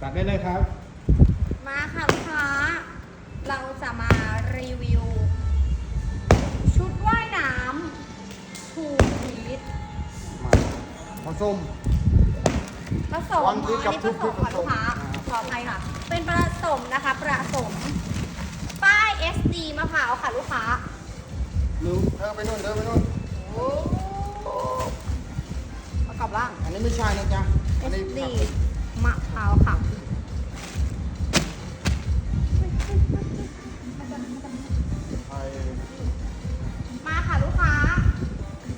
ตัดได้เลยครับ มาค่ะลูกค้า เราจะมารีวิว ชุดว่ายน้ำทูพีทมาผสม ผสมวันพีชกับอันนี้ผสมทูพีทค่ะ ลูกค้าผสมขออภัยค่ะ เป็นผสมนะคะผสม ป้าย SD มะพร้าวค่ะลูกค้า ลูกเดินไปนู่นเดินไปนู่นโอ้ประกอบร่าง อันนี้ไม่ใช่นะจ๊ะอันนี้ SD มะพร้าวค่ะไทยมาค่ะลูกค้า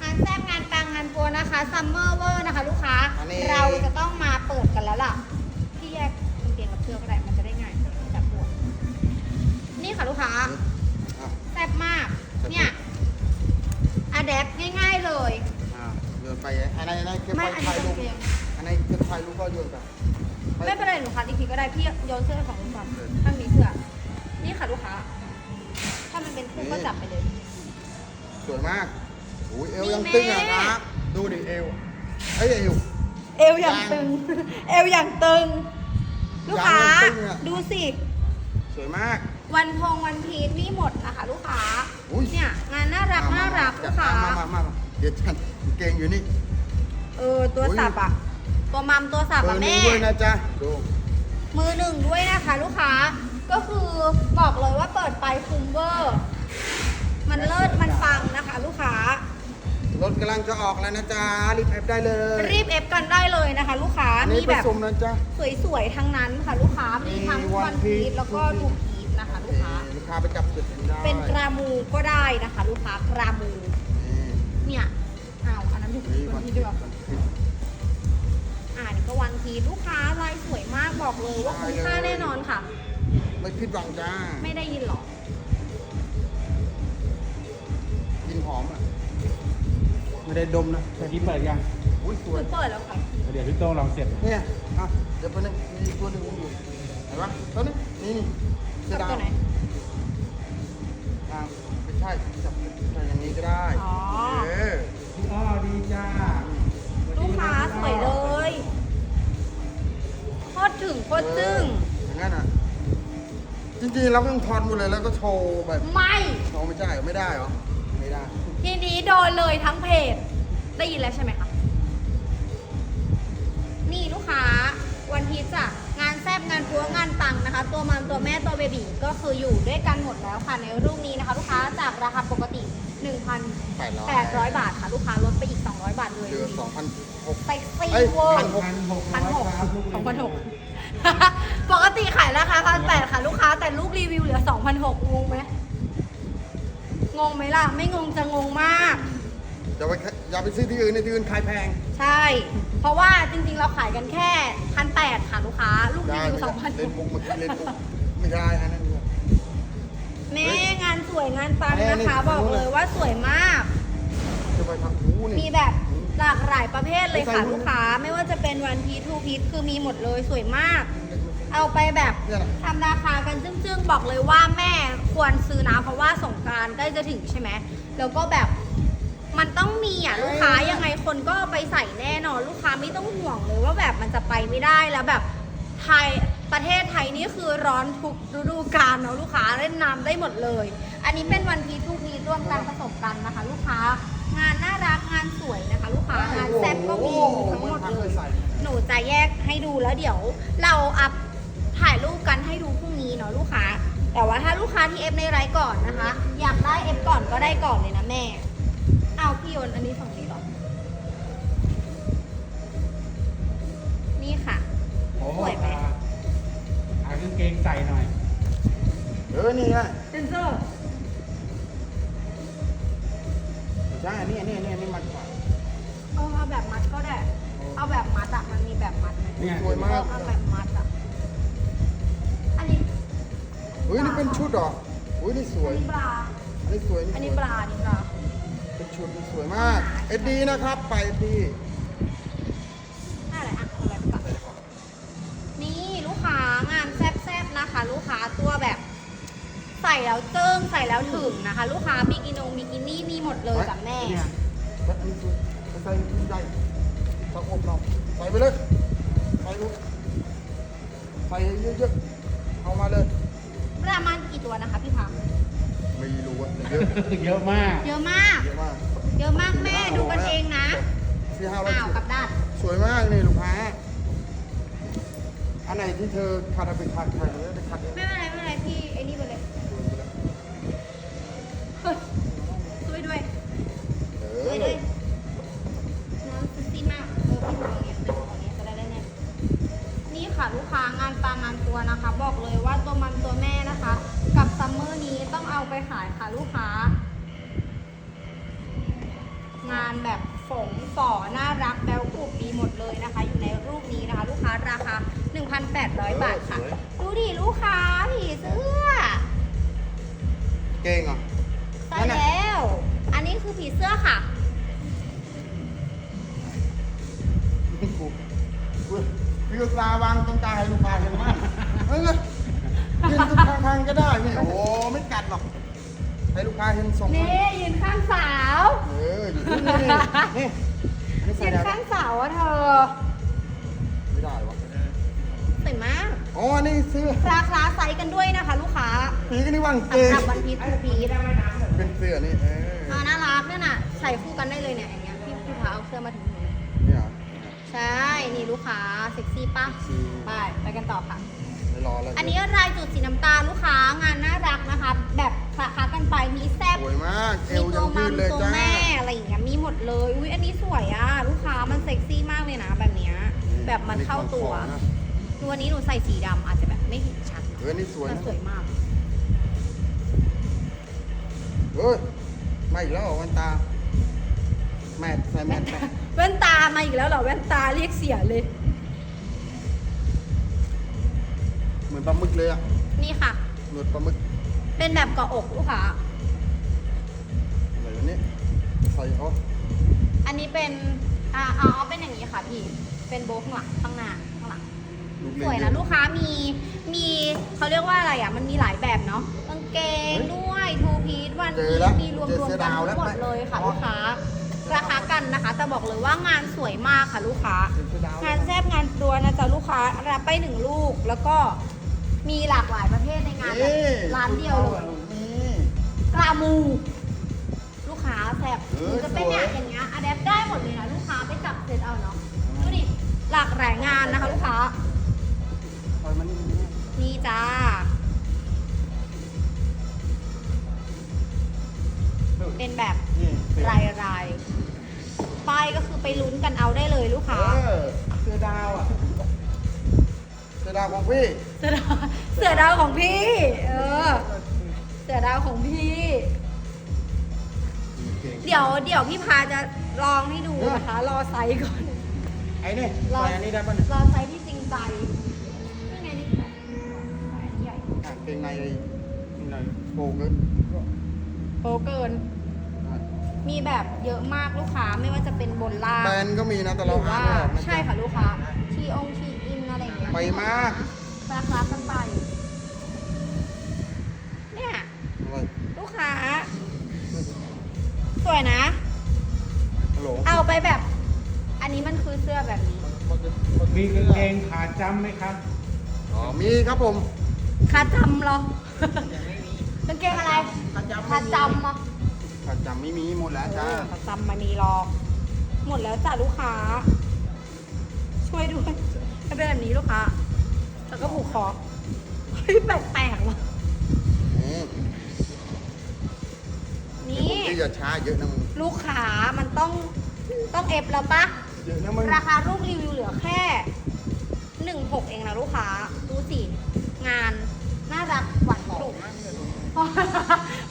งานแซ่บงานปังงานปัวนะคะซัมเมอร์เวอร์นะคะลูกค้าเราจะต้องมาเปิดกันแล้วล่ะพี่แยกกางเกงกับเสื้อก็ได้มันจะได้ง่ายจับปวดนี่ค่ะลูกค้า อะ แซ่บมากเนี่ยอะแดปง่ายๆเลย อะโยนไปอันไหนอันไหนเก็บไม่ไว้อันนี้ถ่ายรูปกางเกงอันไหนเก็บถ่ายรูปก็โยนไป ไม่เป็นไรหนูคัดอีกทีก็ได้พี่โยนเสื้อให้ของลูกค้าถ้ามีเสื้อ นี่ค่ะลูกค้า ถ้ามันเป็นคู่ก็จับไปเลยสวยมากโอ้ยเอวมียังแม่ตึงอะครับดูดิเอวเอ้ยเอว เอวอย่างตึง เอวอย่างตึง ลูกค้ายางมันตึงอะดูสิ สวยมาก วันพงวันพีชมีหมดนะคะลูกค้าอุ๊ยเนี่ยงานน่ารักมน่ารักจัลูดกค้ามามามามาเดี๋ยวฉันเกงอยู่นี่ เออตัวอุ๊ยสับอะ ตัวมัมตัวสับเบออะร์หนึ่แม่งด้วยนะจ๊ะดูมือหนึ่งด้วยนะคะลูกค้า ก็คือบอกเลยว่าเปิดไปคุ้มเวอร์ มันเลิศมันฟังนะคะ ลูกค้า รถกำลังจะออกแล้วนะจ๊ะรีบแอปได้เลยรีบเอฟกันได้เลยนะคะ ลูกค้า อันมีนี้ผแบบสมนะจ๊ะ สวยๆทั้งนั้นค่ะลูกค้า มีทั้งมีวันพีช One Piece แล้วก็ทูพีชนะคะ ลูกค้า ลูกค้าไปจับจุดกันได้เป็นกรามูก็ได้นะคะ ลูกค้ากรามู นี่เนี่ยอ้าวอันนั้นถูกนี่วัวันนพีพีชด้วยเหรอวันพีช อ่านี่ก็วันพีชลูกค้าลายสวยมากบอกเลยว่าคุ้มค่าแน่นอนค่ะ ไม่ผิดหวังจ้า ไม่ได้ยินหรอกกินหอมอะ ไม่ได้ดมนะแต่ที่เปิดยัง อุ้ยสคืวยอเปิดแล้วค่ะ เดี๋ยวพี่โต้งลองเสร็จเนี่ยอะเดี๋ยวไปบนึงมีตัวหนึ่งอยู่เห็นปะตัวนี้นี่นี่เสื้อดาวตัวไหนอะไม่ใช่จับจับอย่างนี้ก็ได้อ๋อ เออ พี่อ้อดีจ้าลูกค้าสวยเลยโค ตรถึงโคตรจึ้งอย่างนั้นอะ จริงๆเราต้องถอดหมดเลยแล้วก็โชว์แบบไม่โชว์ไม่ใช่เหรอไม่ได้เหรอ ไม่ได้ ทีนี้โดนเลยทั้งเพจได้ยินแล้วใช่ไหมคะ นี่ลูกค้า วันพีชอะงานแซบงานพัวงานปังนะคะ ตัวมัมตัวแม่ตัวเบบีก็คืออยู่ด้วยกันหมดแล้วค่ะในรูปนี้นะคะ ลูกค้าจากราคาปกติ 1,800 บาทค่ะ ลูกค้าลดไปอีก 200 บาทเลยเดือนสองพันหก เซ็กซี่เอ้ย เวอร์ พันหกพันหกพันหกครับลูกสองพันหกปกติขายราคาพันแปดค่ะ ลูกค้าแต่ลูกรีวิวเหลือสองพันหกงงไหมงงไหมล่ะ ไม่งงจะงงมาก อย่าไปอย่าไปซื้อที่อื่นในที่อื่นขายแพง ใช่ เพราะว่าจริงๆเราขายกันแค่พันแปดค่ะ ลูกค้า ลูกรีได้วิวไม่สองพันได้เล่นมุกเมื่อกี้เล่นมุกไม่ได้อันนั้นเนี่ย แม่งานสวยงานปังแม่นี่นะคะ บอกเลยว่าสวยมาก จะไปทำหูนี่มีแบบหลากหลายประเภทเลยค่ะไม่ใส่ลูกค้า ไม่ว่าจะเป็นวันพีทูพีคือมีหมดเลยสวยมาก เอาไปแบบเนี่ยนะทำราคากันจึ้งๆ บอกเลยว่าแม่ควรซื้อนะเพราะว่าสงกรารใกล้จะถึงใช่ไหมแล้วก็แบบมันต้องมีอะลูกค้ายังไงคนก็เอาไปใส่แน่นอน ลูกค้าไม่ต้องห่วงเลยว่าแบบมันจะไปไม่ได้แล้วแบบไทย ประเทศไทยนี่คือร้อนทุกฤดูกาลเนาะลูกค้าเล่นน้ำได้หมดเลย อันนี้เป็นวันพีทูพีร่วมกันผสมกันนะคะ ลูกค้างานน่ารักงานสวยนะคะ ลูกค้างานแซ่บก็มีทั้งหมดเลยหนูจะแยกให้ดูแล้วเดี๋ยว เราอัพถ่ายรูปกันให้ดูพรุ่งนี้เนาะลูกค้า แต่ว่าถ้าลูกค้าที่เอฟในไลฟ์ก่อนนะคะ อยากได้เอฟก่อนก็ได้ก่อนเลยนะแม่ เอาพี่โยนอันนี้ฝั่ง สวอัยนนี้บราอันนี้สวยอันนี่นี้สบวยราอันนี้บราเป็นชุดนี่สวยมาก เอ็ดดีนะครับ ไปเอ็ดดีอะไรอะเอาอะไรไปก่อนนี่ลูกค้างานแซ่บๆนะคะ ลูกค้าตัวแบบ ใส่แล้วเจิ้งใส่แล้วถึงนะคะ ลูกค้าบิกินงบิกินี่มีหมดเลยกับแม่เนี่ยแล้วอันนี้สวยใส่ใส่ใส่ตะอบเราใส่ไปเลย ตัวนะคะพี่พักไม่รู้ว่าเยอะเยอะมากเยอะมาก เยอะมากเยอะมากแม่ดูกันเองนะสี่ห้าร้อยอ้าวกลับด้านสวยมากนี่ลูกค้าอันไหนที่เธอคัดเอาไปคัดใครเลยไปคัดเองไม่ พี่ตาวางตรงกลางให้ลูกค้าเห็นไหมเฮ้ยยืนตรงข้างๆก็ได้นี่โอ้ไม่กัดหรอกให้ลูกค้าเห็นสองนี่ยืนข้างสาวเออนี่นี่ยืนข้างสาวอะเธอ ไม่ได้วะสวยมากอ๋อนี่ซื้อราคาไซส์กันด้วยนะคะ ลูกค้าปีกันนี่วางเกงสำหรับวันพีทูพีเป็นเสื้อนี่เอออ่าน่ารักเนี่ยน่ะ ใส่คู่กันได้เลยเนี่ยอย่างเงี้ยพี่พี่พาเอาเสื้อมาถึง ใช่ นี่ลูกค้าเซ็กซี่ป่ะซีไปไปกันต่อค่ะ ไม่รอแล้วอันนี้ลายจุดสีน้ำตาลลูกค้างานน่ารักนะคะ แบบคละคากันไปมีแซบสวยมากเอมีวตัยัวงมัยืมดเลยตัวจ้าแม่อะไรอย่างเงี้ยมีหมดเลย อุ้ยอันนี้สวยอะ ลูกค้ามันเซ็กซี่มากเลยนะ แบบเนี้ยแบบมันเข้าตัวตัวนี้หนูใส่สีดำอาจจะแบบไม่เห็นชัดเออนี่สวยแต่นะสวยมาก เฮ้ยมาอีกแล้วเหรอวันตา แมทใส่แมทแมทแว่นตามาอีกแล้วเหรอแว่นตาเรียกเสียเลย เหมือนปลาหมึกเลยอะนี่ค่ะ หนวดปลาหมึกเป็นแบบเกาะอกลูกค้าอะไรวะเนี่ยใส่เอาอันนี้เป็นอ่าเอาเอาเป็นอย่างนี้ค่ะพี่เป็นโบว์ข้างหลังข้างหน้าข้างหลัง ลูกสเล่นวยเยนะอะลูกค้ามีมีเขาเรียกว่าอะไรอะ มันมีหลายแบบเนาะกางเกงด้วยทูพีทวันเจพีอแล้วมีรวมเจอรวมเสื้อกันดาวทั้แล้วงหมดเลยค่ะอ๋อลูกค้า ราคากันนะคะ แต่บอกเลยว่างานสวยมากค่ะลูกค้าเจอเสื้อดาวงานแซบงานตัวนะจ๊ะลูกค้ารับไปหนึ่งลูกแล้วก็มีหลากหลายประเภทในงานแบบนี่ร้านเดียวเลยนี่กรามูลูกค้าแซบเออจะเป็นเนี่ยสวยอย่างเงี้ยอะแดปได้หมดเลยนะลูกค้าไปจับเซตเอาเนาะดูดิหลากหลายงานนะคะ ลูกค้าปล่อยมันนี่นี่นี่จ้าเป็นแบบนี่เสื้อรายรายๆ ป้ายก็คือไปลุ้นกันเอาได้เลยลูกเอค้าอเสื้อดาวอะ เสื้อดาวของพี่เสือดาวเสือดาวของพี่ เออ เสือดาวของพี่ เก่งเดี๋ยวเดี๋ยวพี่พาจะลองให้ดูนะคะ รอไซส์ก่อน ไอ้นี่รอ ใส่อันนี้ได้ป่ะเนี่ยรอไซส์ที่จริงใจนี่ไงนี่แบบไซส์ใหญ่อะเก่งในไอ้นี่หน่อยโปกเลยโปเกิน มีแบบเยอะมากลูกค้าไม่ว่าจะเป็นบนล่างแบรนด์ก็มีนะแต่หเรารืออ่าว่านไม่ออกนะใช่ค่ะลูกค้าทีองทีอินอะไรอย่างเงี้ยไปมากราคากันไป เนี่ยอะไรลูกค้า สวยนะ ฮัลโหลเอาไปแบบ อันนี้มันคือเสื้อแบบนี้ มีกางเกงขาจ้ำไหมครับ อ๋อมีครับผม คาจำเหรอ กางเกงอะไรคาจำคาจำเหรอ ขาจำไม่มีหมดแล้วจ้าเออคาจำมานีหรอก หมดแล้วจ้ะลูกค้า ช่วยด้วยไม่เป็นแบบนี้ลูกค้าแล้วก็ผูกคอเฮ้ยแปลกๆว่ะอืมนี่พี่อย่าช้าเยอะนะมึงลูกค้ามันต้องต้องเอฟแล้วปะ เยอะนะมึงราคารูปรีวิวเหลือแค่หนึ่งหกเองนะลูกค้า ดูสิ งานน่ารักหวานกรุบ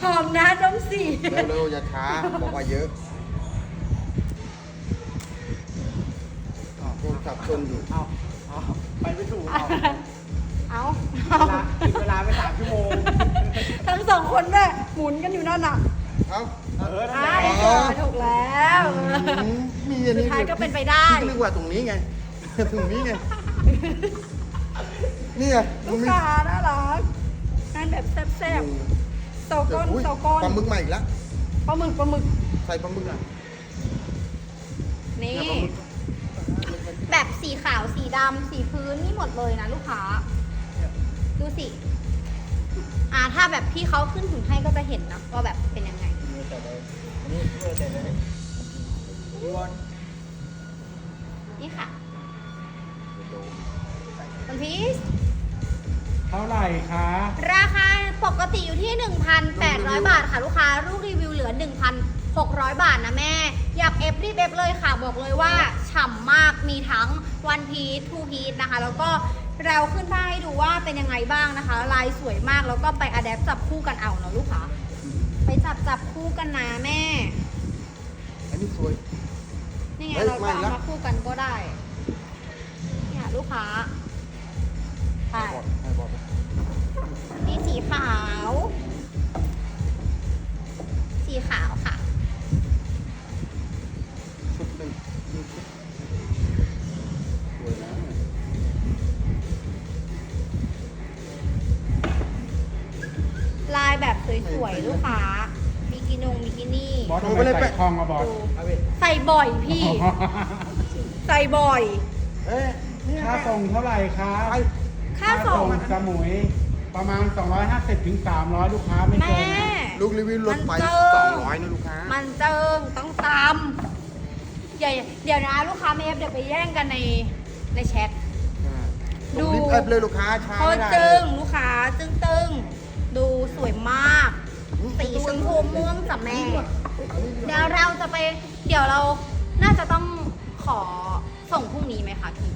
หอมนะดมสีเร็วๆอย่าช้าบอกว่าเยอะอ๋อโทรศัพท์ชนอยู่เอาเอาไปไม่ถูกเอาเอาเวลากินเวลาไปสามชั่วโมง ทั้งสองคนด้วยหมุนกันอยู่นั่นน่ะเอ้าเออทำใช่ไมอ๋อถูกแล้วอืมมีอันนี้สุดท้ายก็เป็นไปได้พี่นึกว่าตรงนี้ไง ตรงนี้ไง นี่ไงลูกค้าน่ารักงานแบบแซ่บๆ โซก้นอุ๊ยโซก้นปลาหมึกใหม่อีกแล้วปลาหมึกปลาหมึกใส่ปลาหมึกอะนี่เนี่ยปลาหมึกแบบสีขาวสีดำสีพื้นนี่หมดเลยนะลูกค้า ดูสิ อ่าถ้าแบบพี่เขาขึ้นถึงให้ก็จะเห็นนะว่าแบบเป็นยังไงมือแต่เลยอันนี้มือแต่เลยดูวันนี่ค่ะคุณพีช เท่าไหร่คะ ราคาปกติอยู่ที่ 1,800 บาทค่ะลูกค้าลูกรีวิวเหลือ 1,600 บาทนะแม่ อยากเอฟรีบเอฟเลยค่ะ บอกเลยว่าฉ่ำมากมีทั้งวันพีททูพีทนะคะ แล้วก็เราขึ้นภาพให้ดูว่าเป็นยังไงบ้างนะคะ ลายสวยมากแล้วก็ไปอะแดปจับคู่กันเอาเนาะลูกค้าไปจับจับคู่กันนะแม่ อันนี้สวย นี่ไงเฮ้ยเราก็ไม่เอาละ มาคู่กันก็ได้เนี่ยลูกค้าใช่บอกให้บอกนี่ สีขาว สีขาวค่ะ ชุดหนึ่งหนึ่งชุดสวยนะลายแบบสวยๆลูกค้าบิกินงบิกินี่ บอสทำไมใส่คลองอะบอสดูเอาไปใส่บ่อยพี่ ใส่บ่อย เอ้ยนี่ค่าส่งเท่าไหร่คะไปค่าส่ง สมุย ประมาณ 250ถึง300 ลูกค้าไม่แม่เกินนะลูกรีวิวลดไปมันเจอ สองร้อยนะลูกค้า มันเจิงต้องตำอย่าเดี๋ยวนะลูกค้าเมฟเดี๋ยวไปแย่งกันในในแชท ดูรีบแอปเลยลูกค้าช้าเขาไม่ได้จึงลูกค้าจึงตึงดูสวยมาก สีชมพูม่วงจ้ะแม่ เดี๋ยวเราจะไป เดี๋ยวเราน่าจะต้องขอส่งพรุ่งนี้ไหมคะพี่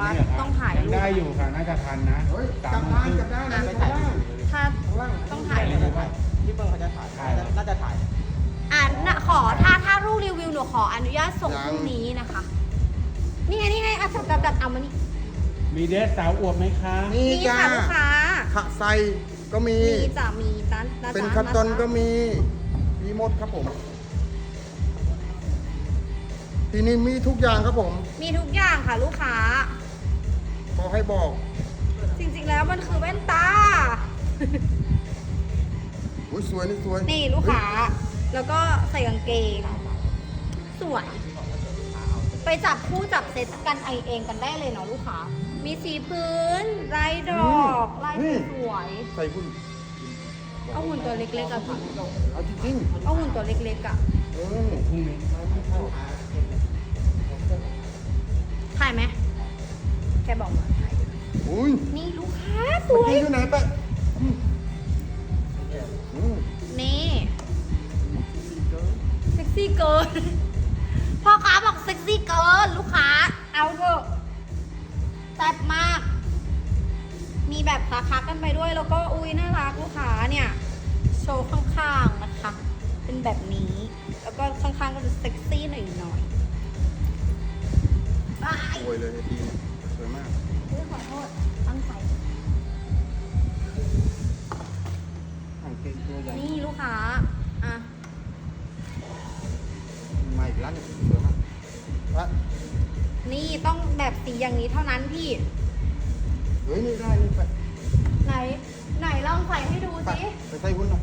ว่าต้องถ่ายยังรูปได้อยู่ค่ะน่าจะทันนะเฮ้ยสาจัมบโมงได้ครึ่งจับได้นะไม่จับถ่ายได้ถ้าข้างล่างต้องถ่ายถ่ายเลยถ่ายพี่เปิ้ลเขาจะถ่ายถ่ายแล้วน่าจะถ่ายอ่านะขอถ้าถ้ารูปรีวิวหนูขออนุญาตส่งพรุ่งนี้นะคะ นี่ไงนี่ไงอะจับจับจับเอามานี่มีเดสสาวอวบไหมคะนี่นี่จ้าค่ะลูกค้าขักไซก็มี มีจ้ะมีนะนะเป็นจ๊ะคัตตอนนะจ๊ะก็มีมีหมดครับผมที่นี่มีทุกอย่างครับผม มีทุกอย่างค่ะลูกค้า ขอให้บอก จริงๆแล้วมันคือแว่นตา อุ้ยสวยนี่สวยนี่ลูกค้า แล้วก็ใส่กางเกง สวย ไปจับคู่จับเซตกันไอเองกันได้เลยเนาะลูกค้า มีสีพื้นลายดอกลายสวยใส่หุ่นๆเอาหุ่นตัวเล็กๆอะพี่เอาจริงเอาหุ่นตัวเล็กๆอะๆเออพรุ่งนี้ถ่ายไหม แกบอกมาถ่ายอุ้ยนี่ลูกค้าสเมื่อวยกี้อยู่ไหนปะอืมอืมนี่เซ็กซี่เกินพ่อค้าบอกเซ็กซี่เกินลูกค้า เอาเถอะแซ่บมาก มีแบบคาคักกันไปด้วยแล้วก็อุ้ยน่ารักลูกค้าเนี่ย โชว์ข้างๆนะคะ เป็นแบบนี้ แล้วก็ข้างๆก็จะเซ็กซี่หน่อยๆบายสวยเลยทีนี้สวย มากขอโทษตั้งใจกางเกงตัวใหญ่นี่ลูกค้า อะม่อีกแล้วเนี่ยสวยมากวะนี่ต้องแบบสีอย่างนี้เท่านั้นพี่ เฮ้ยนี่ได้นี่ไปไหน ไหนลองใส่ให้ดูไปสิ ไปใส่หุ่นหน่อย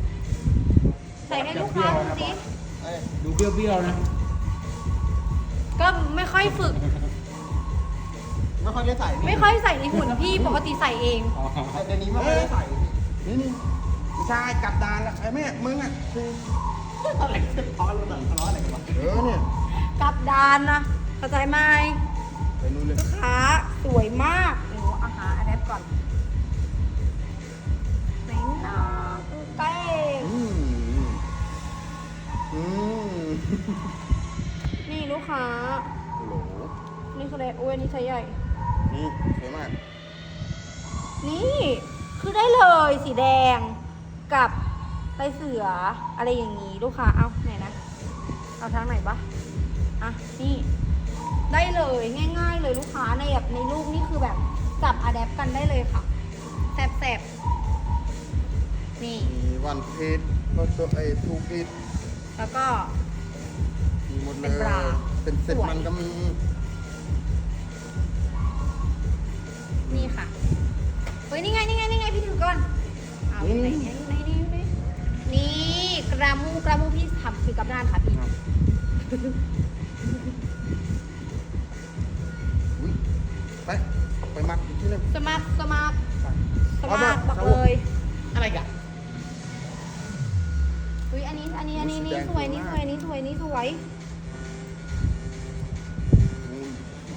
ใส่ให้ลูกค้าดูสิ เอ้ยดูเบี้ยวๆนะ ก็ไม่ค่อยฝึก ไม่ค่อยได้ใส่ไม่ค่อยใส่ในหุ่นพี่ปกติใส่เองอ๋อแต่เดี๋ยวนี้ไม่ค่อยได้ใส่นี่นี่ไม่ใช่กลับดานแล้วไอ้แม่มึงอะคืออะไรกันทะเลาะกันทะเลาะอะไรกันวะเออเนี่ยกลับดานนะเข้าใจไหมไปนู่นเลยลูกค้าสวยมากหนูอาหารอันนี้ก่อนไหนนะใกล้อืมอืมนี่ลูกค้าโอ้โหนี่คืออะไรโอ้ยอันนี่ใช้ใหญ่ นี่สวยมาก นี่คือได้เลยสีแดงกับลายเสืออะไรอย่างนี้ลูกค้าเอาไหนนะ เอาทางไหนปะอะนี่ ได้เลยง่าย ๆ เลยลูกค้าในแบบในรูปนี่คือแบบจับอะแดปกันได้เลยค่ะแสบๆนี่ มีวันพีชก็ตัวไอ้ทูพีชแล้วก็ มีหมดเลเป็นยบราเป็นเซ็ตสวย มันก็มี นี่ค่ะเฮ้ยนี่ไงนี่ไงนี่ไงพี่ถือก่อนเอาอยู่ไหนเนี่ยอยู่ไหนนี่อยู่ไหนนี่กรามูกรามูพี่ทำคือกับด้านค่ะพี่ครับ อุ้ยไปไปมัดอีกทีหนึงสมัครสมัครมากเอาบมาอกเลยอะไรกันอุ้ยอันนี้อันนี้อันนี้นี่แดงสวยดีนี่มากสวยนี่สวยนี่สวยอืม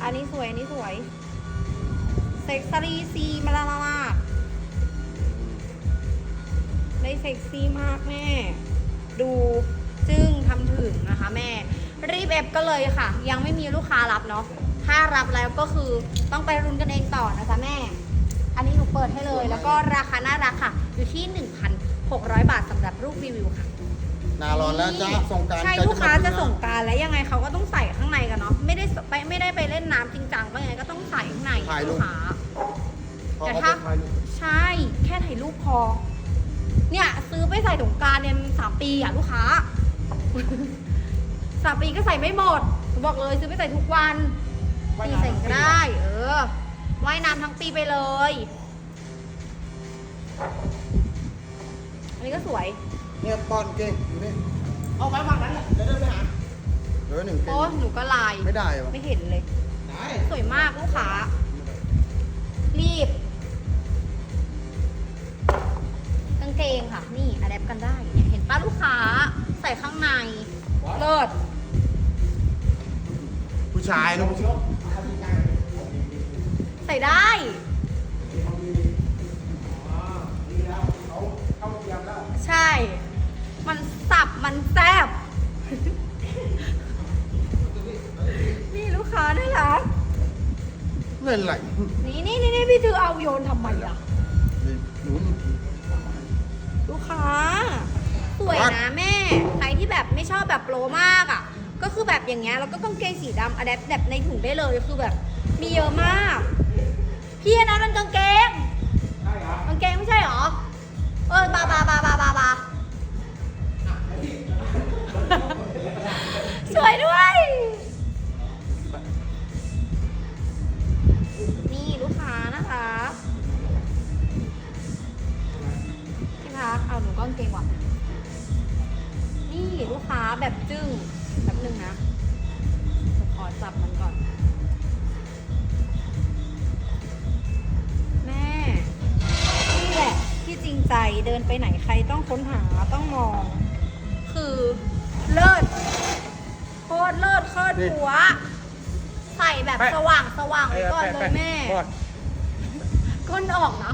อันนี้สวยอันนี้สวย เซ็กซี่ซีมาละมากได้เซ็กซี่มากแม่ ดูจึ้งทำถึงนะคะแม่ รีบเอฟก็เลยค่ะ ยังไม่มีลูกค้ารับเนาะถ้ารับแล้วก็คือต้องไปรุนกันเองต่อนะจ๊ะแม่ อันนี้หนูเปิดให้เลย แล้วก็ราคาน่ารักค่ะ อยู่ที่ 1,600 บาทสำหรับรูปรีวิวค่ะ หนาร้อนแล้วจ้าส่งกรารใช่ลูกค้าจะส่งกรารแล้วยังไงเขาก็ต้องใส่ข้างในกันเนาะไม่ได้ไปไม่ได้ไปเล่นน้ำจริงจังก็ยังไงก็ต้องใส่ข้างในถ่ายรูลูปกค้าพอแต่เขาถ้าจะถ่ายรูปใช่แค่ถ่ายรูปพอ เนี่ยซื้อไปใส่สงกรารเนี่ยสามปีอะลูกค้าสามปีก็ใส่ไม่หมดหนูบอกเลยซื้อไปใส่ทุกวันปีใส่ก็ได้ เออว่ายน้ำทั้งปีไปเลย อันนี้ก็สวย เนี่ยปอนเก่งอยู่นี่เอาไว้วางนั้นแหละเดี๋ยวเดินไปหาเดี๋ยวหนึ่งเก่งโอ้หนูก็ลาย ไม่ได้วะไม่เห็นเลย ได้สวยมากลูกค้า รีบ กางเกงค่ะ นี่อะแดปกันได้เนี่ยเห็นป้าลูกค้า ใส่ข้างใน เลิศ ผู้ชายนะผู้ชายใส่ได้ใช่ มันสับ มันแซบนี่ลูกค้าน่ารักเล่นไหลนี่นี่นี่นี่พี่ถือเอาโยนทำไมอะนี่หนูลูกค้า สวยนะแม่ ใครที่แบบไม่ชอบแบบโปรมากอะ ก็คือแบบอย่างเงี้ย แล้วก็กางเกงสีดำอะแดปแบบในถุงได้เลย คือแบบ มีเยอะมาก พี่อันนั้นมันกางเกงใช่ครับกางเกงไม่ใช่เหรอ เออบาบาบาบาบาบา สวยด้วย นี่ลูกค้านะคะพี่พักเอาหนูก็กางเกงว่ะ นี่ลูกค้าแบบจึ้งแป๊บนึงนะเดี๋ยวขอจับมันก่อน แม่ นี่แหละที่จริงใจเดินไปไหนใครต้องค้นหาต้องมอง คือ เลิศโคตรเลิศโคตรหัว ใส่แบบสว่างสว่างไว้ก่อนเลยแม่ ก้นออกนะ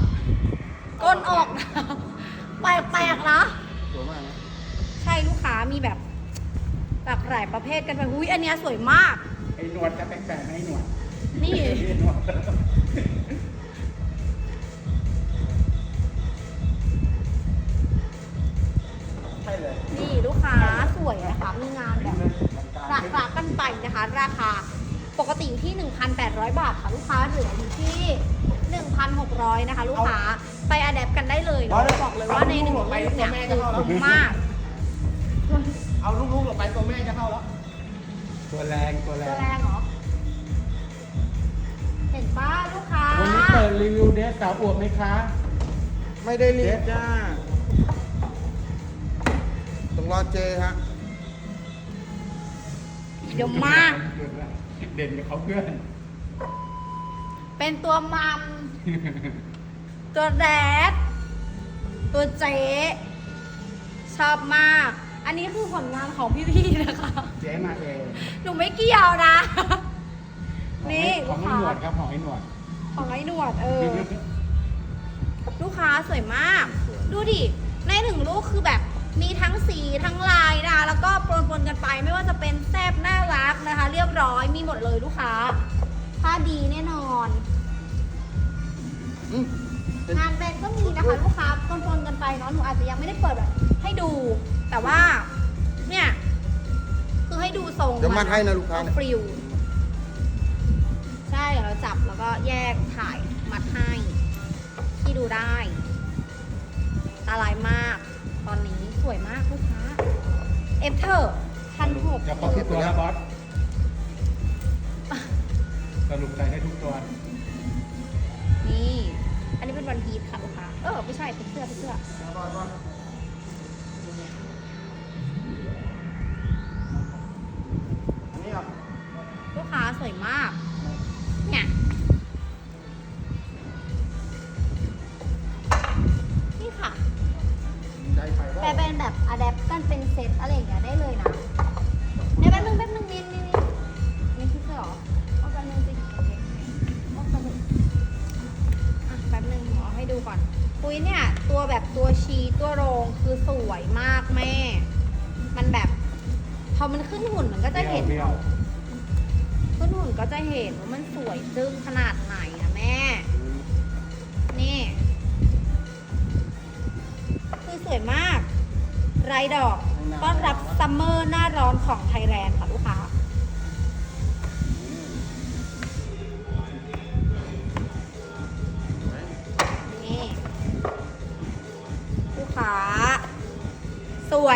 ก้นออกนะ แปลกๆนะสวยมากนะใช่ลูกค้ามีแบบหลากหลายประเภทกันไป อุ้ยอันเนี้ยสวยมาก ไอ้หนวดจะแปลกๆไหมไอ้หนวดนี่ ไอ้หนวด ราคากันไปนะคะ ราคาปกติอยู่ที่ 1,800 บาทค่ะลูกค้าเหลืออยู่ที่ 1,600 นะคะ ลูกค้าไปอัดแอปกันได้เลยเนาะบอกเลยว่าในหนึ่งรูปเนี่ยคือคุ้มมาก เอาลูกๆหลบไปตัวแม่จะเข้าแล้ว ตัวแรงตัวแรตัวแรงงเหรอ เห็นป้าลูกค้า วันนี้เปิดรีวิวเดสสาวอวบไหมคะ ไม่ได้เรียกจ้าต้องรอเจฮะ เดี๋ยวมากเด่นกับเขาเพื่อน เป็นตัวมัม ตัวแรดตัวเจ๊ชอบมาก อันนี้คือผลงานของพี่ๆนะคะ เจ๊มาเองหนูไม่เกี่ยวนะ นี่ขลูองกไอ้ค้าหนวดครับของไอ้หนวดของไอ้หนวดเออ ลูกค้าสวยมาก ดูดิ ในหนึ่งลูกคือแบบ มีทั้งสีทั้งลายนะคะแล้วก็ปนๆกันไปไม่ว่าจะเป็นแซบน่ารักนะคะ เรียบร้อยมีหมดเลยลูกค้าผ้าดีแน่นอนอืมเป็นงานแบรนด์ก็มีนะคะลูกค้าปนๆกันไปเนาะหนูอาจจะยังไม่ได้เปิดแบบให้ดู แต่ว่า เนี่ย คือให้ดูทรงเดี๋ยวมาให้นะลูกค้าเอาเนี่ยฟริวใช่เดี๋ยวเราจับแล้วก็แยกถ่ายมัดให้ ที่ดูได้ตาลายมากตอนนี้ส วยมากลูกค้า เอฟเธอร์พันหกจะครบทุกตัวแล้วบอสสรุปใส่ได้ทุกตัว นี่ อันนี้เป็นวันพีทค่ะลูกค้า เออ ไม่ใช่เป็นเสื้อเป็นเสื้อ อันนี้ครับลูกค้าสวยมาก เนี่ย นปุ้ยเนี่ย ตัวแบบตัวชีตัวโรงคือสวยมากแม่ มันแบบ พอมันขึ้นหุ่นมันก็จะเห็นเบี้ยวขึ้นหุ่นก็จะเห็นว่ามันสวยจึ้งขนาดไหนนะแม่ นี่ คือสวยมาก ไรดอก ต้อนรับซัมเมอร์หน้าร้อนของไทยแลนด์ค่ะลูกค้า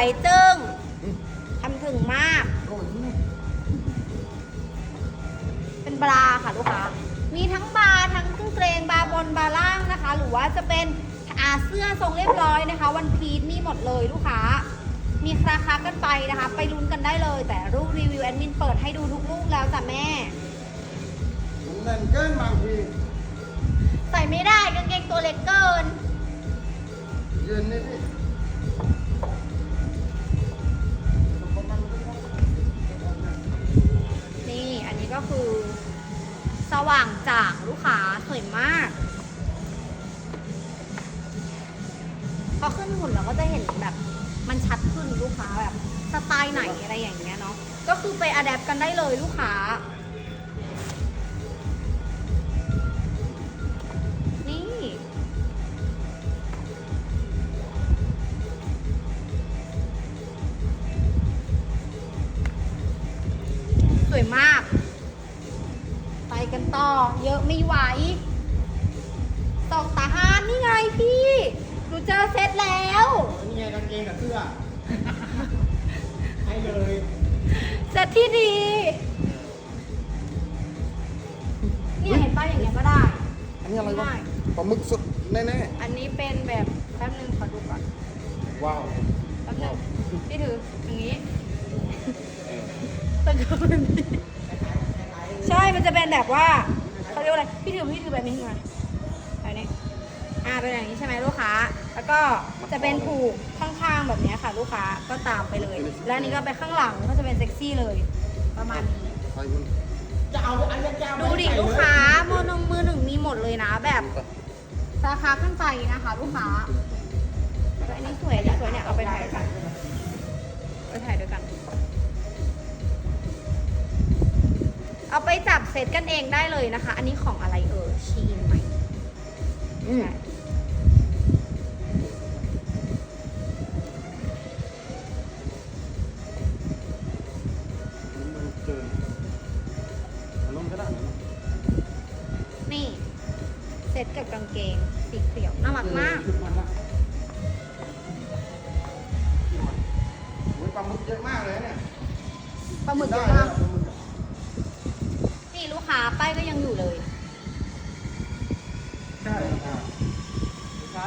วยจึ้งทำถึงมากโอ้ยนี่เป็นบราค่ะลูกค้า มีทั้งบาร์ทั้งเครื่องเกรงบาร์บนบาร์ล่างนะคะ หรือว่าจะเป็นอาเสื้อทรงเรียบร้อยนะคะ วันพีชมีหมดเลยลูกค้า มีราคากันไปนะคะ ไปลุ้นกันได้เลย แต่รูปรีวิวแอดมินเปิดให้ดูทุกรูปแล้วจ้ะแม่มันแน่นเกินบางทีใส่ไม่ได้กางเกงตัวเล็กเกินยืนนี่พี่ ก็คือ สว่างจางลูกค้าสวยมาก พอขึ้นหุ่นเราก็จะเห็นแบบ มันชัดขึ้นลูกค้าแบบสไตล์ไหนอะไรอย่างเงี้ยเนาะ ก็คือไปอัดแอปกันได้เลยลูกค้า นี่ สวยมาก ต่อ เยอะไม่ไหวตอกตาหานนี่ไงพี่หนูเจอเซตแล้ว นี่ไงกางเกงกับเสื้อ ให้เลยเซตที่ดีเนี่ยเห็นป้าอย่างเงี้ยก็ได้ อันนี้อะไรวะได้ ปลาหมึกสดแน่อันนี้เป็นแบบแป๊บนึงขอดูก่อนๆว้าวแป๊บนึงพี่ถืออย่างงี้ตะโกนใช่ มันจะเป็นแบบว่าเขาเรียกว่าอะไร พี่ถือพี่ถือแบบนี้มาแบบนี้ อ่า เป็นอย่างนี้ใช่ไหมลูกค้า แล้วก็จะเป็นผูกข้างๆแบบนี้ค่ะ ลูกค้า ก็ตามไปเลย แล้วนี้ก็ไปข้างหลังก็จะเป็นเซ็กซี่เลย ประมาณนี้ จะเอาอันนี้จะเอาดูดิลูกค้าโมนงมือหนึ่งมีหมดเลยนะ แบบราคาขึ้นไปนะคะ ลูกค้าอันนี้สวยอันนี้สวยเนี่ยเอาไปถ่ายด้วยกันไปถ่ายด้วยกัน เอาไปจับเซตกันเองได้เลยนะคะ อันนี้ของอะไรเออชีนไหมอืม ใช่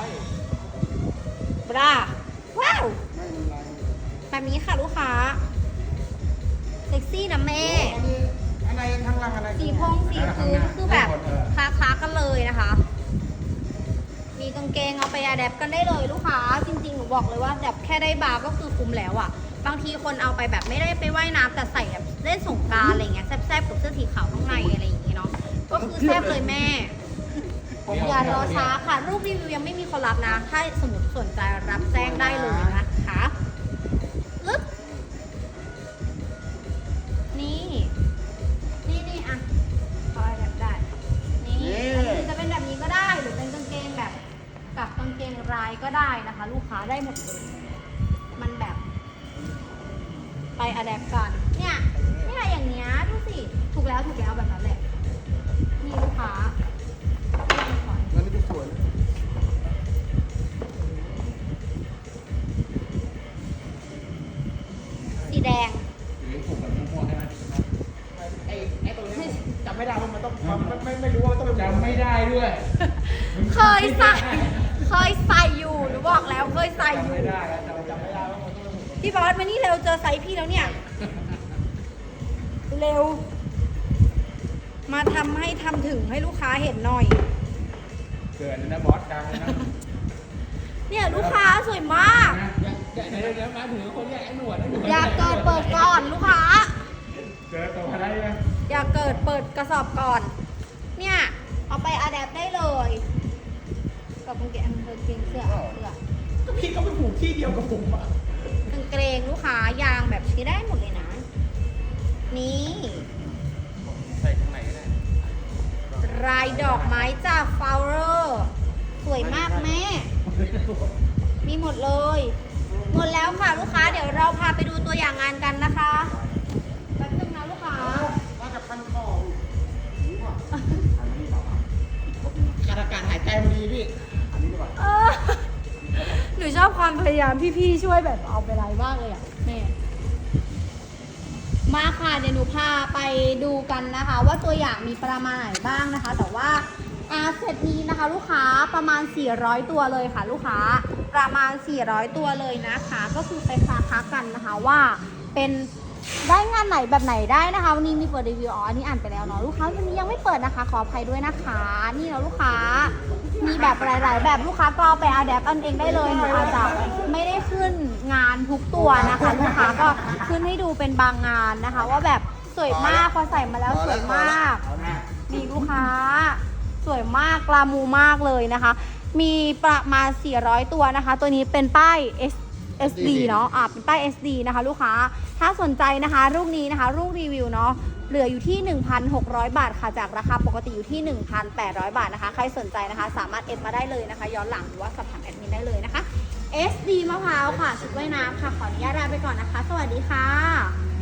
ใช่บราว้าวไม่เป็นไรแบบนี้ค่ะลูกค้าเซ็กซี่นะแม่อันนี้อะไรข้างล่างอะไรสีพงสีพื้นคือแบบคาคาๆกันเลยนะคะ มีกางเกงเอาไปอะแดปกันได้เลยลูกค้า จริงๆหนูบอกเลยว่าแบบแค่ได้บาร์ก็คือคุ้มแล้วอะ่ะ บางทีคนเอาไปแบบไม่ได้ไปว่ายน้ำแต่ใส่แบบเล่นสงกรารอะไรเงี้ยแซ่บๆกับเสื้อสีขาวข้างในอะไรอย่างเงี้ยเนาะก็คือแซ่บเลยแม่ อย่ารอช้าค่ะ รูปรีวิวยังไม่มีคนรับนะ ถ้าสมมติสนใจรับแจ้งได้เลยนะคะอึ๊บนี่ นี่นี่อะคอยแบบได้ นี่อันนี้จะเป็นแบบนี้ก็ได้ หรือเป็นกางเกงแบบกับกางเกงลายก็ได้นะคะ ลูกค้าได้หมดเลย มันแบบ ไปอะแดปกันเนี่ยเนี่ยอย่างเงี้ยดูสิ ถูกแล้วถูกแล้วแบบนั้นแหละ นี่ลูกค้า ไม่ไม่รู้ว่าต้องเป็นจำไม่ได้ด้วยเคยใส่เคยใส่อยู่หนูบอกแล้วเคยใส่อจำยู่ ไม่ได้แล้วจำจำไม่ได้ว่ามันต้องเป็นพี่บอสมานี่เร็วเจอไซส์พี่แล้วเนี่ย เร็ว มาทำให้ทำถึงให้ลูกค้าเห็นหน่อย เกินนะบอสดังเลยนะเนี่ยลูกค้าสวยมากนะเดี๋ยวเดี๋ยวเดี๋ยวมาถึงคนแยกไอ้หนวดไอ้หนวดอยากเกิดเปิดก่อนลูกค้า เจอตัวอะไรไหม อยากเกิดเปิดกระสอบก่อน เนี่ยเอาไปอะแดปได้เลยกับกางเกงกางเกงเสื้อเสื้อก็พี่ก็ไปผูกที่เดียวกับผมอะกางเกงลูกค้ายางแบบใช้ได้หมดเลยนะ นี่ใส่ข้างในก็ได้รายดอกไม้จากฟาวเรอร์สวยมากแม่ มีหมดเลย หมดแล้วค่ะลูกค้าเดี๋ยวเราพาไปดูตัวอย่างงานกันนะคะ ดอากาศหายใจพอดีพี่อันนี้ดีกว่าเออหนูชอบความพยายามพี่ๆช่วยแบบเอาไปไรมากเลยอะแม่มาค่ะเดี๋ยวหนูพาไปดูกันนะคะ ว่าตัวอย่างมีประมาณไหนบ้างนะคะ แต่ว่าอาเซตนี้นะคะ ลูกค้าประมาณ 400 ตัวเลยค่ะ ลูกค้าประมาณ 400 ตัวเลยนะคะ ก็คือไปคาคักกันนะคะว่าเป็น ได้งานไหนแบบไหนได้นะคะ วันนี้มีเปิดรีวิวอ๋ออันนี้อ่านไปแล้วเนาะลูกค้าวันนี้ยังไม่เปิดนะคะ ขออภัยด้วยนะคะ นี่เนาะลูกค้า มีแบบหลาย ๆ แบบลูกค้าก็เอาไปอัดแอปอันเองได้เลยหนูอาจจะไม่ได้ขึ้นงานทุกตัวนะคะ ลูกค้าก็ขึ้นให้ดูเป็นบางงานนะคะ ว่าแบบสวยมากพอใส่มาแล้วสวยมากนี่ลูกค้า สวยมากกลามูมากเลยนะคะ มีประมาณ 400 ตัวนะคะ ตัวนี้เป็นป้าย S SD เนาะอ่าเป็นป้าย SD นะคะ ลูกค้า ถ้าสนใจนะคะรูปนี้นะคะรูปรีวิวเนาะเหลืออยู่ที่ 1,600 บาทค่ะ จากราคาปกติอยู่ที่ 1,800 บาทนะคะ ใครสนใจนะคะ สามารถเอฟมาได้เลยนะคะ ย้อนหลังหรือว่าสอบถามแอดมินได้เลยนะคะ SD มะพร้าวค่ะ ชุดว่ายน้ำค่ะ ขออนุญาตลาไปก่อนนะคะ สวัสดีค่ะ